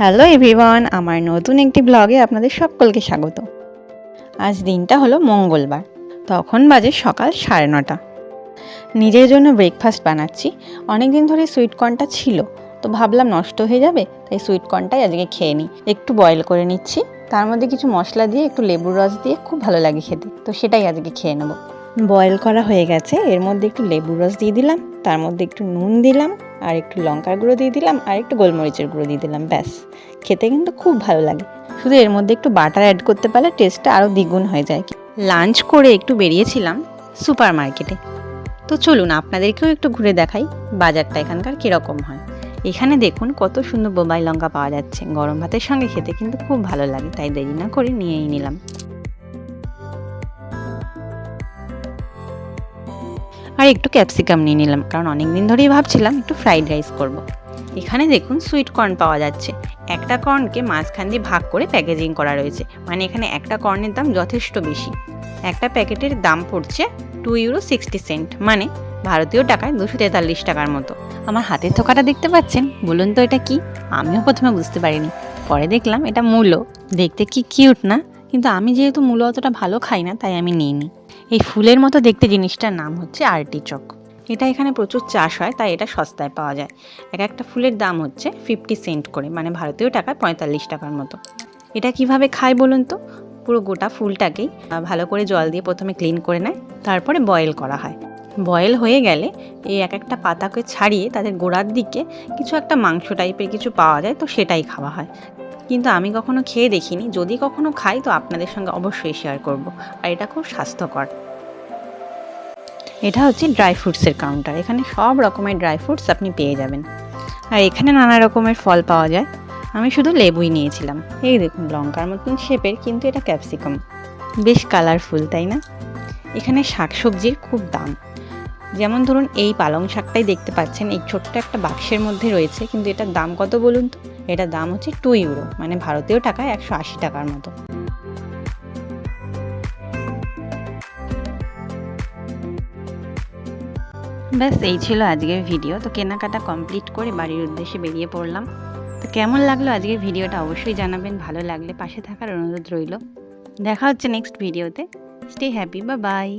Hello everyone আমার নতুন একটি ব্লগে আপনাদের সকলকে স্বাগত। আজ দিনটা হলো মঙ্গলবার, তখন বাজে সকাল সাড়ে নটা। নিজের জন্য ব্রেকফাস্ট বানাচ্ছি অনেক দিন ধরে সুইট কর্নটা ছিল, তো ভাবলাম নষ্ট হয়ে যাবে, তাই সুইট কর্নটাই আজকে খেয়ে নিই। একটু বয়েল করে নিচ্ছি, তার মধ্যে কিছু মশলা দিয়ে, একটু লেবুর রস দিয়ে খুব ভালো লাগে খেতে, তো সেটাই আজকে খেয়ে নেব। বয়েল করা হয়ে গেছে, এর মধ্যে একটু লেবুর রস দিয়ে দিলাম তার মধ্যে একটু নুন দিলাম, আর একটু লঙ্কার গুঁড়ো দিয়ে দিলাম, আর একটু গোলমরিচের গুঁড়ো দিয়ে দিলাম, ব্যাস। খেতে কিন্তু খুব ভালো লাগে। শুধু এর মধ্যে একটু বাটার অ্যাড করতে পারলে টেস্টটা আরও দ্বিগুণ হয়ে যায়। লাঞ্চ করে একটু বেরিয়েছিলাম সুপার মার্কেটে তো চলুন, আপনাদেরকেও একটু ঘুরে দেখাই বাজারটা এখানকার কীরকম হয়। এখানে দেখুন কত সুন্দর বোবাই লঙ্কা পাওয়া যাচ্ছে। গরম ভাতের সঙ্গে খেতে কিন্তু খুব ভালো লাগে, তাই দেরি না করে নিয়েই নিলাম। আর একটু ক্যাপসিকাম নিয়ে নিলাম, কারণ অনেক দিন ধরেই ভাবছিলাম একটু ফ্রাইড রাইস করব। এখানে দেখুন সুইট কর্ন পাওয়া যাচ্ছে। একটা কর্নকে মাঝখান দিয়ে ভাগ করে প্যাকেজিং করা রয়েছে। মানে এখানে একটা কর্নের দাম যথেষ্ট বেশি। একটা প্যাকেটের দাম পড়ছে টু ইউরো সিক্সটি সেন্ট মানে ভারতীয় টাকায় দুশো তেতাল্লিশ টাকার মতো। আমার হাতের থোকাটা দেখতে পাচ্ছেন? বলুন তো এটা কি? আমিও প্রথমে বুঝতে পারিনি। পরে দেখলাম এটা মূলো। দেখতে কি কিউট না? কিন্তু আমি যেহেতু মূলো অতটা ভালো খাই না, তাই আমি নিইনি। এই ফুলের মতো দেখতে জিনিসটার নাম হচ্ছে আর্টিচক এটা এখানে প্রচুর চাষ হয়, তাই এটা সস্তায় পাওয়া যায়। এক একটা ফুলের দাম হচ্ছে ফিফটি সেন্ট করে মানে ভারতীয় টাকায় পঁয়তাল্লিশ টাকার মতো। এটা কীভাবে খায় বলুন তো? পুরো গোটা ফুলটাকেই ভালো করে জল দিয়ে প্রথমে ক্লিন করে নেয়, তারপরে বয়েল করা হয়। বয়েল হয়ে গেলে এই এক একটা পাতাকে ছাড়িয়ে তাদের গোড়ার দিকে কিছু একটা মাংস টাইপের কিছু পাওয়া যায়, তো সেটাই খাওয়া হয়। কিন্তু আমি কখনো খেয়ে দেখিনি। যদি কখনো খাই, তো আপনাদের সঙ্গে অবশ্যই শেয়ার করব। আর এটা খুব স্বাস্থ্যকর। এটা হচ্ছে ড্রাই ফ্রুটসের কাউন্টার এখানে সব রকমের ড্রাই ফ্রুটস আপনি পেয়ে যাবেন। আর এখানে নানা রকমের ফল পাওয়া যায়। আমি শুধু লেবুই নিয়েছিলাম। এই দেখুন, লঙ্কার মতন শেপের কিন্তু এটা ক্যাপসিকাম বেশ কালারফুল তাই না? এখানে শাকসবজির খুব দাম। যেমন ধরুন এই পালং শাকটাই দেখতে পাচ্ছেন, এই ছোট্ট একটা বাক্সের মধ্যে রয়েছে, কিন্তু এটার দাম কত বলুন তো? এটার দাম হচ্ছে টু ইউরো মানে ভারতীয় টাকায় একশো আশি টাকার মতো। ব্যাস, এই ছিল আজকের ভিডিও তো কেনাকাটা কমপ্লিট করে বাড়ির উদ্দেশ্যে বেরিয়ে পড়লাম। তো কেমন লাগল আজকের ভিডিওটা অবশ্যই জানাবেন। ভালো লাগলে পাশে থাকার অনুরোধ রইল। দেখা হচ্ছে নেক্সট ভিডিওতে স্টে হ্যাপি বা বাই